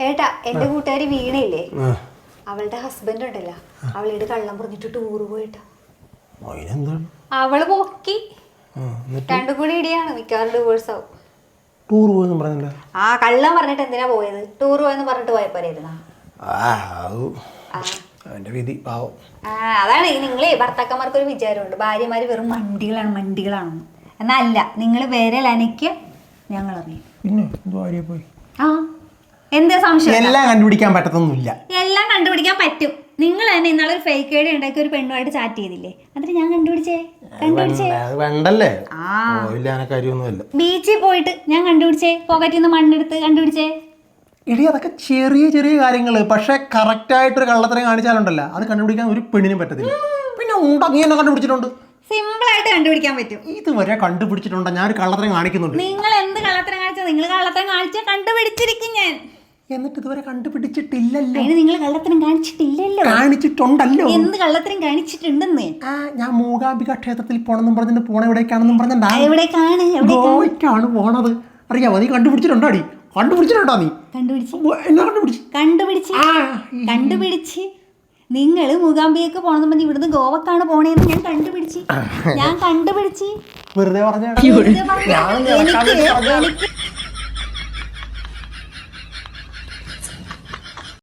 ഏട്ടാ എന്റെ കൂട്ടുകാരി വീണയില്ലേ? അവളുടെ ഹസ്ബൻഡ് ഉണ്ടല്ലോ. അവളീട് കള്ളം പറഞ്ഞിട്ട് ടൂറ് പോയിട്ടാ. അവൾ പൊക്കി. രണ്ടും കൂടി ഇടിയാണ് മിക്കവാറും ഡിവോഴ്സ് ആവും. ടൂർ പോയെന്ന് പറഞ്ഞില്ല ആ കള്ളം പറഞ്ഞിട്ട് എന്തിനാ പോയത്? ടൂർ പോയെന്ന് പറഞ്ഞിട്ട് പോയപ്പോരായിരുന്നാ അവന്റെ വിധി പാവം. അതാണ് നിങ്ങളെ ഭർത്താക്കന്മാർക്ക് ഒരു വിചാരമുണ്ട്. ഭാര്യമാര് വെറും മണ്ടികളാണ് മണ്ടികളാണെന്ന്. എന്നാ അല്ല നിങ്ങൾ വേറെ ലനയ്ക്ക് ഞങ്ങൾ അറിയും പിന്നെ ഭാര്യ പോയി? ആ. എന്താ സംശയം? എല്ലാം കണ്ടുപിടിക്കാൻ പറ്റത്തൊന്നുമില്ല. എല്ലാം കണ്ടുപിടിക്കാൻ പറ്റും. നിങ്ങൾ തന്നെ ഇന്നാളെ ഒരു ഫേക്ക് ഐഡി ഉണ്ടാക്കി ഒരു പെണ്ണുമായിട്ട് ചാറ്റ് ചെയ്തില്ലേ? അതിന് ഞാൻ കണ്ടുപിടിച്ചേ? കണ്ടുപിടിച്ചേ? വേണ്ടല്ലേ? കാര്യമൊന്നുമല്ല. ബീച്ചിൽ പോയിട്ട് ഞാൻ കണ്ടുപിടിച്ചേ? പോക്കറ്റിൽ നിന്ന് മണ്ണെടുത്ത് കണ്ടുപിടിച്ചേ? ഇടി അതൊക്കെ ചെറിയ ചെറിയ കാര്യങ്ങൾ പക്ഷെ കറക്റ്റായിട്ടൊരു കള്ളത്തരം കാണിച്ചാലുണ്ടല്ലോ. അത് കണ്ടുപിടിക്കാൻ ഒരു പെണ്ണിനും പറ്റത്തില്ല. പിന്നെ ഉണ്ടങ്ങി എന്നെ കണ്ടുപിടിച്ചിട്ടുണ്ട്. സിമ്പിൾ ആയിട്ട് കണ്ടുപിടിക്കാൻ പറ്റും. ഇതുവരെ കണ്ടുപിടിച്ചിട്ടുണ്ട്? ഒരു കള്ളത്തരം കാണിക്കുന്നുണ്ട്. നിങ്ങൾ എന്ത് കള്ളത്തരം കാണിച്ചാൽ നിങ്ങൾ കള്ളത്തരം കാണിച്ചാൽ കണ്ടുപിടിച്ചിരിക്കും ഞാൻ. എന്നിട്ട് ഇതുവരെ കണ്ടുപിടിച്ചിട്ടില്ലല്ലോ. അതിന് നിങ്ങൾ കള്ളത്തരം കാണിച്ചിട്ടില്ലല്ലോ. കാണിച്ചിട്ടുണ്ടല്ലോ. എന്ത് കള്ളത്തരം കാണിച്ചിട്ടുണ്ടെന്ന്? ആ ഞാൻ മൂകാംബിക ക്ഷേത്രത്തിൽ പോണെന്നും പറഞ്ഞിട്ട് പോണ എവിടേക്കാണെന്നും പറഞ്ഞാ എവിടേക്കാണ്? എവിടെ ഗോവയ്ക്കാണ് പോണത്. അറിയാമോ നീ കണ്ടുപിടിച്ചിട്ടുണ്ടോ അടി കണ്ടുപിടിച്ചിട്ടുണ്ടോ നീ? കണ്ടുപിടിച്ച്. ഓ, എന്നാ കണ്ടുപിടിച്ചു? കണ്ടുപിടിച്ച്. ആ കണ്ടുപിടിച്ച്. നിങ്ങൾ മൂകാംബികക്ക് പോണെന്ന് പറഞ്ഞ് ഇവിടുന്ന് ഗോവക്കാണ് പോണേന്ന് ഞാൻ കണ്ടുപിടിച്ച്. ഞാൻ കണ്ടുപിടിച്ച്. വെറുതെ പറഞ്ഞ